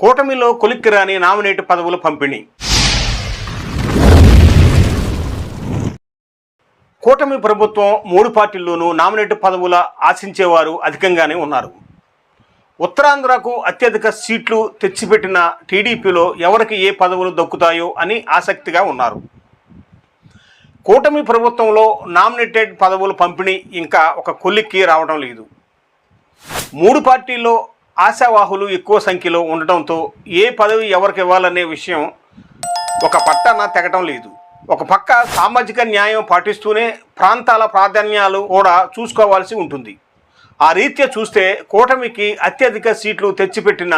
కూటమిలో కొలిక్కి రాని నామినేట్ పదవుల పంపిణీ. కూటమి ప్రభుత్వం మూడు పార్టీల్లోనూ నామినేట్ పదవుల ఆశించేవారు అధికంగానే ఉన్నారు. ఉత్తరాంధ్రకు అత్యధిక సీట్లు తెచ్చిపెట్టిన టీడీపీలో ఎవరికి ఏ పదవులు దక్కుతాయో అని ఆసక్తిగా ఉన్నారు. కూటమి ప్రభుత్వంలో నామినేటెడ్ పదవుల పంపిణీ ఇంకా ఒక కొలిక్కి రావడం లేదు. మూడు పార్టీల్లో ఆశావాహులు ఎక్కువ సంఖ్యలో ఉండటంతో ఏ పదవి ఎవరికి ఇవ్వాలనే విషయం ఒక పట్టన తెగటం లేదు. ఒక పక్క సామాజిక న్యాయం పాటిస్తూనే ప్రాంతాల ప్రాధాన్యాలు కూడా చూసుకోవాల్సి ఉంటుంది. ఆ రీత్యా చూస్తే కూటమికి అత్యధిక సీట్లు తెచ్చిపెట్టిన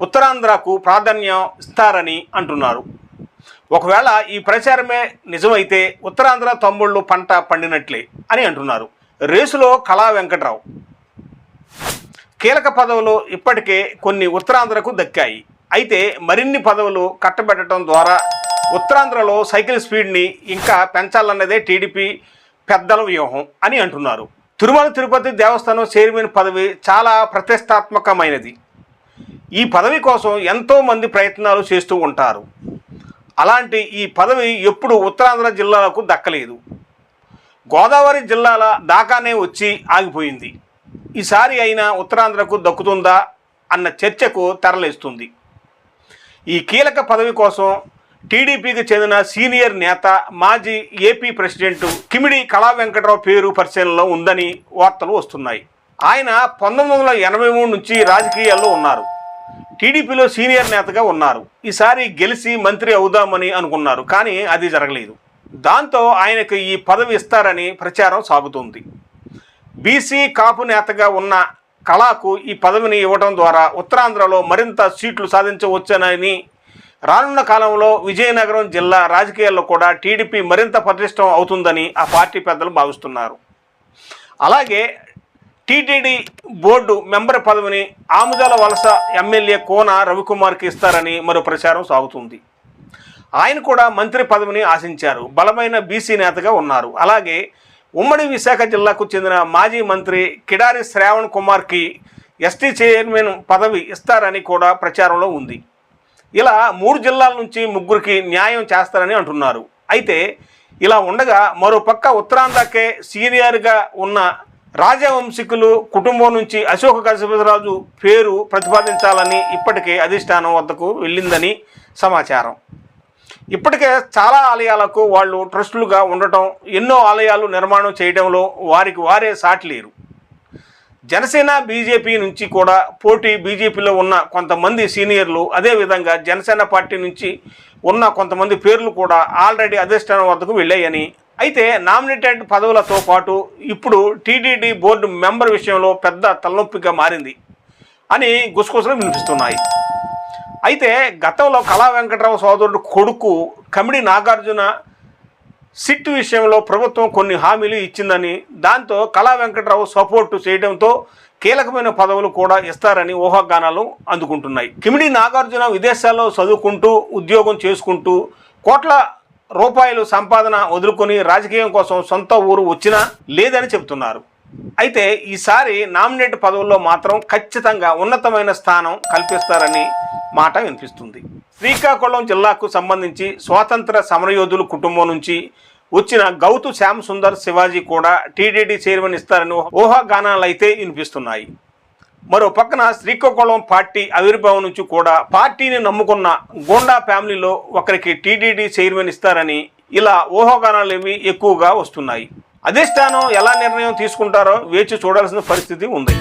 ఉత్తరాంధ్రకు ప్రాధాన్యం ఇస్తారని అంటున్నారు. ఒకవేళ ఈ ప్రచారమే నిజమైతే ఉత్తరాంధ్ర తమ్ముళ్ళు పంట పండినట్లే అని అంటున్నారు. రేసులో కళా వెంకట్రావు. కీలక పదవులు ఇప్పటికే కొన్ని ఉత్తరాంధ్రకు దక్కాయి. అయితే మరిన్ని పదవులు కట్టబెట్టడం ద్వారా ఉత్తరాంధ్రలో సైకిల్ స్పీడ్ని ఇంకా పెంచాలన్నదే టీడీపీ పెద్దల వ్యూహం అని అంటున్నారు. తిరుమల తిరుపతి దేవస్థానం చైర్మన్ పదవి చాలా ప్రతిష్టాత్మకమైనది. ఈ పదవి కోసం ఎంతోమంది ప్రయత్నాలు చేస్తూ ఉంటారు. అలాంటి ఈ పదవి ఎప్పుడు ఉత్తరాంధ్ర జిల్లాలకు దక్కలేదు. గోదావరి జిల్లాల దాకానే వచ్చి ఆగిపోయింది. ఈసారి అయినా ఉత్తరాంధ్రకు దక్కుతుందా అన్న చర్చకు తెరలేస్తుంది. ఈ కీలక పదవి కోసం టీడీపీకి చెందిన సీనియర్ నేత మాజీ ఏపీ ప్రెసిడెంట్ కిమిడి కళా వెంకటరావు పేరు పరిశీలనలో ఉందని వార్తలు వస్తున్నాయి. ఆయన పంతొమ్మిది వందల ఎనభై మూడు నుంచి రాజకీయాల్లో ఉన్నారు. టీడీపీలో సీనియర్ నేతగా ఉన్నారు. ఈసారి గెలిచి మంత్రి అవుదామని అనుకున్నారు కానీ అది జరగలేదు. దాంతో ఆయనకు ఈ పదవి ఇస్తారని ప్రచారం సాగుతుంది. బీసీ కాపు నేతగా ఉన్న కళాకు ఈ పదవిని ఇవ్వడం ద్వారా ఉత్తరాంధ్రలో మరింత సీట్లు సాధించవచ్చునని రానున్న కాలంలో విజయనగరం జిల్లా రాజకీయాల్లో కూడా టీడీపీ మరింత పటిష్టం అవుతుందని ఆ పార్టీ పెద్దలు భావిస్తున్నారు. అలాగే టీటీడీ బోర్డు మెంబర్ పదవిని ఆముదాల వలస ఎమ్మెల్యే కోన రవికుమార్కి ఇస్తారని మరో ప్రచారం సాగుతుంది. ఆయన కూడా మంత్రి పదవిని ఆశించారు. బలమైన బీసీ నేతగా ఉన్నారు. అలాగే ఉమ్మడి విశాఖ జిల్లాకు చెందిన మాజీ మంత్రి కిడారి శ్రావణ్ కుమార్కి ఎస్టీ చైర్మన్ పదవి ఇస్తారని కూడా ప్రచారంలో ఉంది. ఇలా మూడు జిల్లాల నుంచి ముగ్గురికి న్యాయం చేస్తారని అంటున్నారు. అయితే ఇలా ఉండగా మరో పక్క ఉత్తరాంధ్రకే సీనియర్గా ఉన్న రాజవంశికులు కుటుంబం నుంచి అశోక గజపతిరాజు పేరు ప్రతిపాదించాలని ఇప్పటికే అధిష్టానం వద్దకు వెళ్ళిందని సమాచారం. ఇప్పటికే చాలా ఆలయాలకు వాళ్ళు ట్రస్టులుగా ఉండటం ఎన్నో ఆలయాలు నిర్మాణం చేయడంలో వారికి వారే సాటి లేరు. జనసేన బీజేపీ నుంచి కూడా పోటీ బీజేపీలో ఉన్న కొంతమంది సీనియర్లు అదేవిధంగా జనసేన పార్టీ నుంచి ఉన్న కొంతమంది పేర్లు కూడా ఆల్రెడీ అధిష్టానం వద్దకు వెళ్ళాయని అయితే నామినేటెడ్ పదవులతో పాటు ఇప్పుడు టీటీడీ బోర్డు మెంబర్ విషయంలో పెద్ద తలనొప్పిగా మారింది అని గుసగుసలు వినిపిస్తున్నాయి. అయితే గతంలో కళా వెంకటరావు సోదరుడు కొడుకు కమిడి నాగార్జున సిట్ విషయంలో ప్రభుత్వం కొన్ని హామీలు ఇచ్చిందని దాంతో కళా వెంకటరావు సపోర్టు చేయడంతో కీలకమైన పదవులు కూడా ఇస్తారని ఊహాగానాలు అందుకుంటున్నాయి. కిమిడి నాగార్జున విదేశాల్లో చదువుకుంటూ ఉద్యోగం చేసుకుంటూ కోట్ల రూపాయలు సంపాదన వదులుకొని రాజకీయం కోసం సొంత ఊరు వచ్చినా లేదని చెబుతున్నారు. అయితే ఈసారి నామినేట్ పదవుల్లో మాత్రం ఖచ్చితంగా ఉన్నతమైన స్థానం కల్పిస్తారని మాట వినిపిస్తుంది. శ్రీకాకుళం జిల్లాకు సంబంధించి స్వాతంత్ర సమరయోధుల కుటుంబం నుంచి వచ్చిన గౌతు శ్యామ్ సుందర్ శివాజీ కూడా టీడీడీ చైర్మన్ ఇస్తారని ఊహాగానాలు అయితే వినిపిస్తున్నాయి. మరో పక్కన శ్రీకాకుళం పార్టీ ఆవిర్భావం నుంచి కూడా పార్టీని నమ్ముకున్న గోండా ఫ్యామిలీలో ఒకరికి టీడీడీ చైర్మన్ ఇస్తారని ఇలా ఊహాగానాలు ఏవి ఎక్కువగా వస్తున్నాయి. అధిష్టానం ఎలా నిర్ణయం తీసుకుంటారో వేచి చూడాల్సిన పరిస్థితి ఉంది.